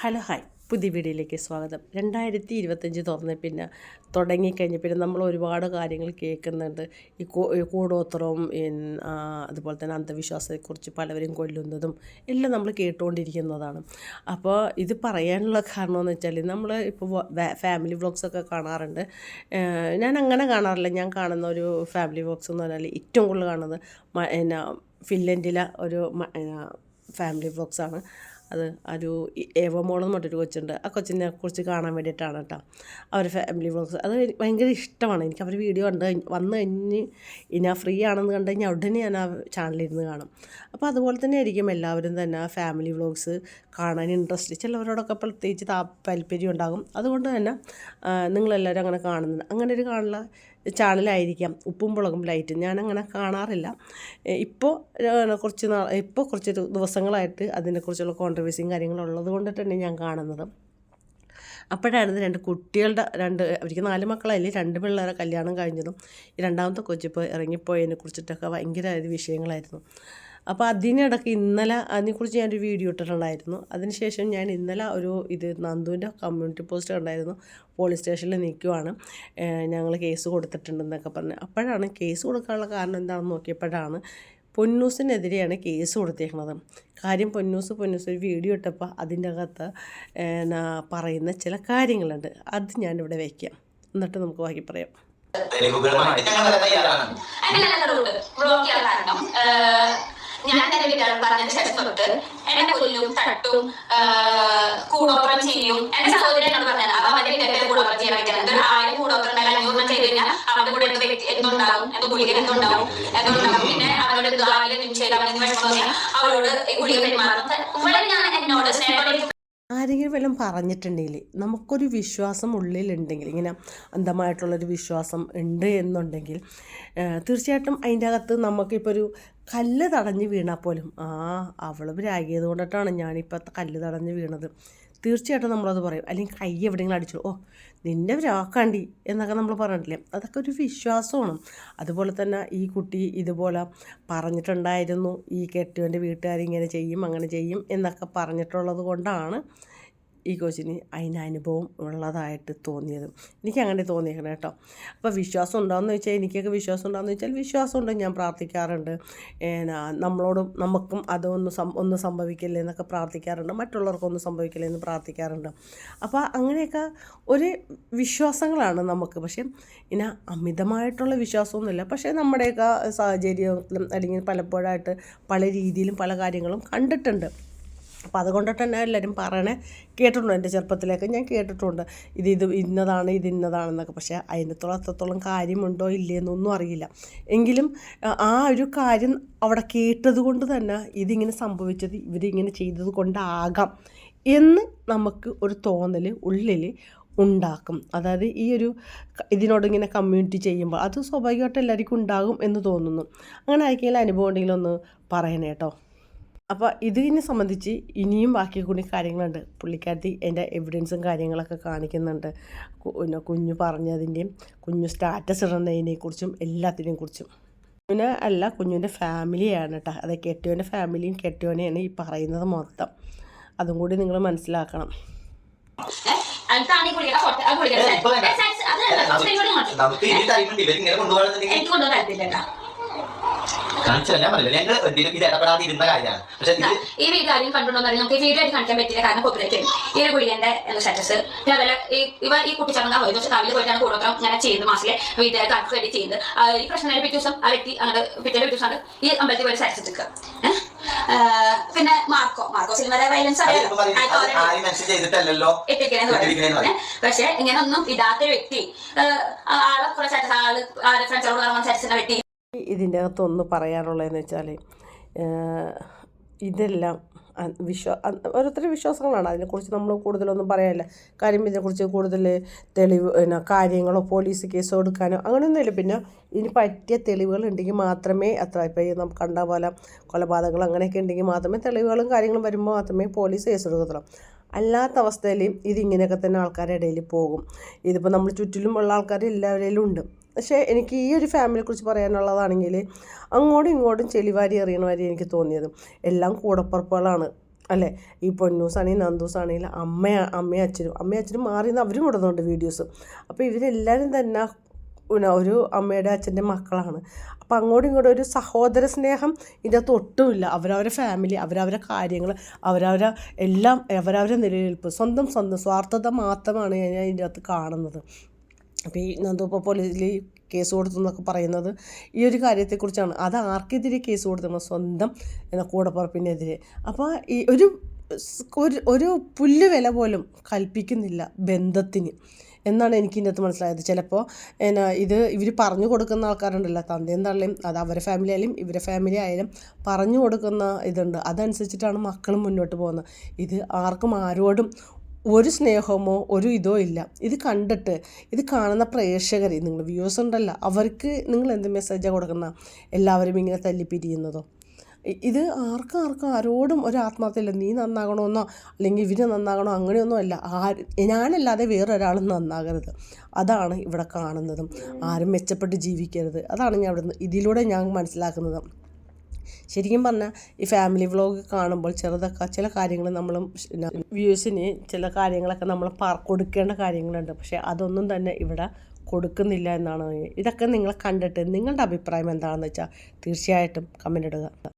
Hello hi. പുതിയ വീഡിയോയിലേക്ക് സ്വാഗതം. രണ്ടായിരത്തി ഇരുപത്തഞ്ച് തുറന്ന് പിന്നെ തുടങ്ങിക്കഴിഞ്ഞ് പിന്നെ നമ്മൾ ഒരുപാട് കാര്യങ്ങൾ കേൾക്കുന്നുണ്ട്. ഈ കൂടോത്രവും അതുപോലെ തന്നെ അന്ധവിശ്വാസത്തെക്കുറിച്ച് പലവരും കൊല്ലുന്നതും എല്ലാം നമ്മൾ കേട്ടുകൊണ്ടിരിക്കുന്നതാണ്. അപ്പോൾ ഇത് പറയാനുള്ള കാരണം എന്ന് വെച്ചാൽ നമ്മൾ ഇപ്പോൾ ഫാമിലി വ്ളോഗ്സൊക്കെ കാണാറുണ്ട്. ഞാൻ അങ്ങനെ കാണാറില്ല. ഞാൻ കാണുന്ന ഒരു ഫാമിലി വ്ളോഗ്സ് എന്ന് പറഞ്ഞാൽ ഏറ്റവും കൂടുതൽ കാണുന്നത് എന്നാ ഫിൻലൻഡിലെ ഒരു ഫാമിലി വ്ളോഗ്സാണ് അത് ഒരു ഏവമോളെന്ന് പറഞ്ഞൊരു കൊച്ചുണ്ട്. ആ കൊച്ചിനെ കുറിച്ച് കാണാൻ വേണ്ടിയിട്ടാണ് കേട്ടോ. അവർ ഫാമിലി വ്ളോഗ്സ് അത് ഭയങ്കര ഇഷ്ടമാണ്. എനിക്ക് അവർ വീഡിയോ കണ്ട് വന്ന് കഴിഞ്ഞ് ഞാൻ ഫ്രീ ആണെന്ന് കണ്ടു കഴിഞ്ഞാൽ ഉടനെ ഞാൻ ആ ചാനലിരുന്ന് കാണും. അപ്പോൾ അതുപോലെ തന്നെ ആയിരിക്കും എല്ലാവരും തന്നെ ആ ഫാമിലി വ്ളോഗ്സ് കാണാൻ ഇൻട്രസ്റ്റ് ചിലവരോടൊക്കെ പ്രത്യേകിച്ച് താ താല്പര്യം ഉണ്ടാകും അതുകൊണ്ട് തന്നെ നിങ്ങളെല്ലാവരും അങ്ങനെ കാണുന്നുണ്ട്. അങ്ങനെ ഒരു കാണുന്ന ചാനലായിരിക്കാം ഉപ്പും മുളകും ലൈറ്റും ഞാനങ്ങനെ കാണാറില്ല. ഇപ്പോൾ കുറച്ച് നാൾ ഇപ്പോൾ കുറച്ച് ദിവസങ്ങളായിട്ട് അതിനെക്കുറിച്ചുള്ള കോൺട്രവേഴ്സിയും കാര്യങ്ങളും ഉള്ളത് കൊണ്ട് തന്നെ ഞാൻ കാണുന്നത്. അപ്പോഴായിരുന്നു രണ്ട് കുട്ടികളുടെ രണ്ട് അവർക്ക് നാല് മക്കളായില്ലേ രണ്ട് പിള്ളേരെ കല്യാണം കഴിഞ്ഞതും രണ്ടാമത്തെ കൊച്ചിപ്പോൾ ഇറങ്ങിപ്പോയതിനെ കുറിച്ചിട്ടൊക്കെ ഭയങ്കര വിഷയങ്ങളായിരുന്നു. അപ്പോൾ അതിനിടയ്ക്ക് ഇന്നലെ അതിനെക്കുറിച്ച് ഞാനൊരു വീഡിയോ ഇട്ടിട്ടുണ്ടായിരുന്നു. അതിനുശേഷം ഞാൻ ഇന്നലെ ഒരു ഇത് നന്ദുവിന്റെ കമ്മ്യൂണിറ്റി പോസ്റ്റ് കണ്ടായിരുന്നു. പോലീസ് സ്റ്റേഷനിൽ നിൽക്കുവാണ് ഞങ്ങൾ കേസ് കൊടുത്തിട്ടുണ്ടെന്നൊക്കെ പറഞ്ഞ്. അപ്പോഴാണ് കേസ് കൊടുക്കാനുള്ള കാരണം എന്താണെന്ന് നോക്കിയപ്പോഴാണ് പൊന്നൂസിനെതിരെയാണ് കേസ് കൊടുത്തേക്കുന്നത് കാര്യം പൊന്നൂസ് പൊന്നൂസ് ഒരു വീഡിയോ ഇട്ടപ്പോൾ അതിന്റെ അകത്ത് എന്നാ പറയുന്ന ചില കാര്യങ്ങളുണ്ട്. അത് ഞാനിവിടെ വയ്ക്കാം എന്നിട്ട് നമുക്ക് ബാക്കി പറയാം. തെളിവുകളുമായിട്ട് ഞങ്ങൾ തയ്യാറാണ്. അങ്ങനെ ബ്ലോക്ക് ചെയ്യാൻ കാരണം. ഞാൻ എന്റെ വീട്ടുകാരോട് പറഞ്ഞതിന് ശേഷം തൊട്ട് എന്നെ കൊല്ലും തട്ടും കൂടോപ്പുറം ചെയ്യും. എന്റെ സഹോദരൻ എന്നോട് പറഞ്ഞത് അപ്പൊ അവന്റെ വീട്ടുകാരെ കൂടോപ്പുറം ചെയ്യാൻ വെക്കുന്നത് ഒരു ആയിരം കൂടോത്രം ഉണ്ടായാലും അഞ്ഞൂറ് ചെയ്ത് കഴിഞ്ഞാൽ അവന്റെ കൂടെ എന്ത് എന്തുണ്ടാവും? എന്ത് ഗുളിക എന്തുണ്ടാവും? എന്തുണ്ടാവും? പിന്നെ അവനോട് ആയിരം നിമിഷം അവന് വിഷമം തോന്നിയാൽ അവളോട് ഗുളിക പെരുമാറും വളരെ ഞാൻ എന്നോട് സ്നേഹത്തോടെ ആരെങ്കിലും വല്ലതും പറഞ്ഞിട്ടുണ്ടെങ്കിൽ നമുക്കൊരു വിശ്വാസം ഉള്ളിലുണ്ടെങ്കിൽ ഇങ്ങനെ അന്ധമായിട്ടുള്ളൊരു വിശ്വാസം ഉണ്ട് എന്നുണ്ടെങ്കിൽ തീർച്ചയായിട്ടും അതിന്റെ അകത്ത് നമുക്കിപ്പോൾ ഒരു കല്ല് തടഞ്ഞ് വീണാൽ പോലും ആ അവൾ രാഗിയത് കൊണ്ടിട്ടാണ് ഞാനിപ്പോൾ കല്ല് തടഞ്ഞ് വീണത്. തീർച്ചയായിട്ടും നമ്മളത് പറയും. അല്ലെങ്കിൽ കൈ എവിടെയെങ്കിലും അടിച്ചു ഓ നിന്നെ രാക്കാണ്ടി എന്നൊക്കെ നമ്മൾ പറഞ്ഞിട്ടില്ലേ? അതൊക്കെ ഒരു വിശ്വാസമാണ്. അതുപോലെ തന്നെ ഈ കുട്ടി ഇതുപോലെ പറഞ്ഞിട്ടുണ്ടായിരുന്നു ഈ കെട്ടിയവന്റെ വീട്ടുകാരിങ്ങനെ ചെയ്യും അങ്ങനെ ചെയ്യും എന്നൊക്കെ പറഞ്ഞിട്ടുള്ളത് കൊണ്ടാണ് ഈ കൊച്ചിന് അതിന് അനുഭവം ഉള്ളതായിട്ട് തോന്നിയത്. എനിക്ക് അങ്ങനെ തോന്നിയേക്കണം കേട്ടോ. അപ്പോൾ വിശ്വാസം ഉണ്ടോയെന്ന് വെച്ചാൽ എനിക്കൊക്കെ വിശ്വാസം ഉണ്ടോയെന്ന് വെച്ചാൽ വിശ്വാസമുണ്ട് ഞാൻ പ്രാർത്ഥിക്കാറുണ്ട്. നമ്മളോടും നമുക്കും അതൊന്നും ഒന്നും സംഭവിക്കില്ല എന്നൊക്കെ പ്രാർത്ഥിക്കാറുണ്ട്. മറ്റുള്ളവർക്കൊന്നും സംഭവിക്കില്ല എന്ന് പ്രാർത്ഥിക്കാറുണ്ട്. അപ്പോൾ അങ്ങനെയൊക്കെ ഒരു വിശ്വാസങ്ങളാണ് നമുക്ക്. പക്ഷേ ഇങ്ങനെ അമിതമായിട്ടുള്ള വിശ്വാസമൊന്നുമില്ല. പക്ഷേ നമ്മുടെയൊക്കെ സാഹചര്യത്തിലും അല്ലെങ്കിൽ പലപ്പോഴായിട്ട് പല രീതിയിലും പല കാര്യങ്ങളും കണ്ടിട്ടുണ്ട്. അപ്പോൾ അതുകൊണ്ട് തന്നെ എല്ലാവരും പറയണേ കേട്ടിട്ടുണ്ട് എന്റെ ചെറുപ്പത്തിലേക്ക്? ഞാൻ കേട്ടിട്ടുണ്ട്. ഇത് ഇത് ഇന്നതാണ് ഇത് ഇന്നതാണെന്നൊക്കെ. പക്ഷേ അതിനത്തോളം അത്രത്തോളം കാര്യമുണ്ടോ ഇല്ലേ എന്നൊന്നും അറിയില്ല. എങ്കിലും ആ, ഒരു കാര്യം അവിടെ കേട്ടത് കൊണ്ട് തന്നെ ഇതിങ്ങനെ സംഭവിച്ചത് ഇവരിങ്ങനെ ചെയ്തത് കൊണ്ടാകാം എന്ന് നമുക്ക് ഒരു തോന്നൽ ഉള്ളിൽ ഉണ്ടാക്കും. അതായത് ഈ ഒരു ഇതിനോടിങ്ങനെ കമ്മ്യൂണിറ്റി ചെയ്യുമ്പോൾ അത് സ്വാഭാവികമായിട്ട് എല്ലാവർക്കും ഉണ്ടാകും എന്ന് തോന്നുന്നു. അങ്ങനെ ആയിരിക്കും അനുഭവം ഉണ്ടെങ്കിൽ ഒന്ന് അപ്പോൾ ഇതിനെ സംബന്ധിച്ച് ഇനിയും ബാക്കി കൂടി കാര്യങ്ങളുണ്ട്. പുള്ളിക്കാരത്തി എന്റെ എവിഡൻസും കാര്യങ്ങളൊക്കെ കാണിക്കുന്നുണ്ട്. പിന്നെ കുഞ്ഞു പറഞ്ഞതിന്റെയും കുഞ്ഞു സ്റ്റാറ്റസ് ഇടുന്നതിനെക്കുറിച്ചും എല്ലാത്തിനെയും കുറിച്ചും കുഞ്ഞിനെ അല്ല കുഞ്ഞിന്റെ ഫാമിലിയാണ് കേട്ടോ അത് കെട്ടിയോന്റെ ഫാമിലിയും കെട്ടിയോനെയാണ് ഈ പറയുന്നത് മൊത്തം. അതും കൂടി നിങ്ങൾ മനസ്സിലാക്കണം. ഈ നമുക്ക് കൊണ്ടുപോകാൻ താല്പര്യമില്ല കാണിച്ചു ഞാൻ പറഞ്ഞില്ല ഞങ്ങൾ എന്തെങ്കിലും ഇത് ഇടപെടാതെ ഇരുന്ന കാര്യമാണ്. പക്ഷെ ഇത് ഈ വീഡിയോ ആരെയും കണ്ടുകൊണ്ടോ നമുക്ക് വീഡിയോ ആയിട്ട് കാണിക്കാൻ പറ്റില്ല. കാരണം കോപ്പറേറ്റ് ഈ ഒരു ഗുളികന്റെ സ്റ്റാറ്റസ് അതേപോലെ ഈ ഇവ ഈ കുട്ടിച്ചടങ്ങ പോയത് പക്ഷെ രാവിലെ പോയിട്ടാണ് കൂടോത്രം ഇങ്ങനെ ചെയ്യുന്നത് മാസിലെ. വീട്ടുകാർ കാർക്ക് വേണ്ടി ചെയ്യുന്നത്? ഈ പ്രശ്നം പിറ്റേ ദിവസം ആ വ്യക്തി അങ്ങനെ പിറ്റേ പിറ്റേ ദിവസമാണ് ഈ അമ്പലത്തിൽ പോയി സ്റ്റാറ്റസ് എടുക്കുക. പിന്നെ മാർക്കോ. മാർക്കോ സിനിമയുടെ വയലൻസ്. പക്ഷെ ഇങ്ങനൊന്നും ഇടാത്തൊരു വ്യക്തി ആളെ കുറെ സ്റ്റാറ്റസ് ആൾ ആരെ ഫ്രണ്ട്സോട് പറഞ്ഞ സ്റ്റാറ്റസിന്റെ വ്യക്തി ഇതിന്റെ അകത്തൊന്ന് പറയാനുള്ളതെന്ന് വെച്ചാൽ ഇതെല്ലാം വിശ്വാ ഓരോരുത്തരുടെ വിശ്വാസങ്ങളാണ്. അതിനെക്കുറിച്ച് നമ്മൾ കൂടുതലൊന്നും പറയാനില്ല. കാര്യം ഇതിനെക്കുറിച്ച് കൂടുതൽ തെളിവ് പിന്നെ കാര്യങ്ങളോ പോലീസ് കേസോ എടുക്കാനോ അങ്ങനെയൊന്നുമില്ല. പിന്നെ ഇതിന് പറ്റിയ തെളിവുകൾ ഉണ്ടെങ്കിൽ മാത്രമേ അത്ര ഇപ്പോൾ നമുക്ക് കണ്ട പോലെ കൊലപാതകങ്ങൾ അങ്ങനെയൊക്കെ ഉണ്ടെങ്കിൽ മാത്രമേ തെളിവുകളും കാര്യങ്ങളും വരുമ്പോൾ മാത്രമേ പോലീസ് കേസ് എടുക്കത്തുള്ളൂ. അല്ലാത്ത അവസ്ഥയിൽ ഇതിങ്ങനെയൊക്കെ തന്നെ ആൾക്കാരുടെ ഇടയിൽ പോകും. ഇതിപ്പോൾ നമ്മൾ ചുറ്റിലും ഉള്ള ആൾക്കാർ എല്ലാവരിലും ഉണ്ട്. പക്ഷേ എനിക്ക് ഈ ഒരു ഫാമിലിയെ കുറിച്ച് പറയാനുള്ളതാണെങ്കിൽ അങ്ങോട്ടും ഇങ്ങോട്ടും ചെളിവാരി എറിയണ എനിക്ക് തോന്നിയത്. എല്ലാം കൂടപ്പുറപ്പുകളാണ് അല്ലേ? ഈ പൊന്നൂസാണെങ്കിൽ നന്ദൂസാണെങ്കിലും അമ്മ അമ്മയും അച്ഛനും അമ്മയും അച്ഛനും മാറി നിന്ന് അവരും ഇടുന്നുണ്ട് വീഡിയോസ് അപ്പോൾ ഇവരെല്ലാവരും തന്നെ പിന്നെ ഒരു അമ്മയുടെ അച്ഛന്റെ മക്കളാണ്. അപ്പോൾ അങ്ങോട്ടും ഇങ്ങോട്ടും ഒരു സഹോദര സ്നേഹം ഇതിന്റെ അകത്ത് ഒട്ടുമില്ല. അവരവരെ ഫാമിലി അവരവരെ കാര്യങ്ങൾ അവരവരെ എല്ലാം അവരവരെ നിലനിൽപ്പ് സ്വന്തം സ്വന്തം സ്വാർത്ഥത മാത്രമാണ് ഞാൻ ഇതിന്റെ അകത്ത് കാണുന്നത്. അപ്പോൾ ഈ നന്ദുപ്പ പോലീസിൽ കേസ് കൊടുത്തു എന്നൊക്കെ പറയുന്നത് ഈ ഒരു കാര്യത്തെക്കുറിച്ചാണ്. അത് ആർക്കെതിരെ കേസ് കൊടുത്തത് സ്വന്തം എന്ന കൂടപ്പുറപ്പിനെതിരെ. അപ്പോൾ ഈ ഒരു ഒരു ഒരു പുല്ല് വില പോലും കൽപ്പിക്കുന്നില്ല ബന്ധത്തിന് എന്നാണ് എനിക്ക് ഇതിനകത്ത് മനസ്സിലായത്. ചിലപ്പോൾ എന്നാ ഇത് ഇവർ പറഞ്ഞു കൊടുക്കുന്ന ആൾക്കാരുണ്ടല്ലോ തന്തയും തള്ളയും അത് അവരെ ഫാമിലി ആയാലും ഇവരെ ഫാമിലി ആയാലും പറഞ്ഞു കൊടുക്കുന്ന ഇതുണ്ട്. അതനുസരിച്ചിട്ടാണ് മക്കളും മുന്നോട്ട് പോകുന്നത്. ഇത് ആർക്കും ആരോടും ഒരു സ്നേഹമോ ഒരു ഇതോ ഇല്ല. ഇത് കണ്ടിട്ട് ഇത് കാണുന്ന പ്രേക്ഷകർ നിങ്ങൾ വ്യൂസ് ഉണ്ടല്ലോ അവർക്ക് നിങ്ങൾ എന്ത് മെസ്സേജാണ് കൊടുക്കുന്ന? എല്ലാവരും ഇങ്ങനെ തല്ലിപ്പിരിയുന്നതോ? ഇത് ആർക്കും ആർക്കും ആരോടും ഒരു ആത്മാർത്ഥയില്ല നീ നന്നാകണമെന്നോ അല്ലെങ്കിൽ ഇവർ നന്നാകണോ? അങ്ങനെയൊന്നും അല്ല. ആര് ഞാനല്ലാതെ വേറൊരാളും നന്നാകരുത്. അതാണ് ഇവിടെ കാണുന്നതും. ആരും മെച്ചപ്പെട്ട് ജീവിക്കരുത്. അതാണ് ഞാൻ ഇവിടെ ഇതിലൂടെ ഞാൻ മനസ്സിലാക്കുന്നത്. ശരിക്കും പറഞ്ഞാൽ ഈ ഫാമിലി വ്ളോഗ് കാണുമ്പോൾ ചെറുതൊക്കെ ചില കാര്യങ്ങൾ നമ്മൾ വ്യൂസിന് ചില കാര്യങ്ങളൊക്കെ നമ്മൾ കൊടുക്കേണ്ട കാര്യങ്ങളുണ്ട്. പക്ഷേ അതൊന്നും തന്നെ ഇവിടെ കൊടുക്കുന്നില്ല എന്നാണ്. ഇതൊക്കെ നിങ്ങൾ കണ്ടിട്ട് നിങ്ങളുടെ അഭിപ്രായം എന്താണെന്ന് വെച്ചാൽ തീർച്ചയായിട്ടും കമന്റ് ഇടുക.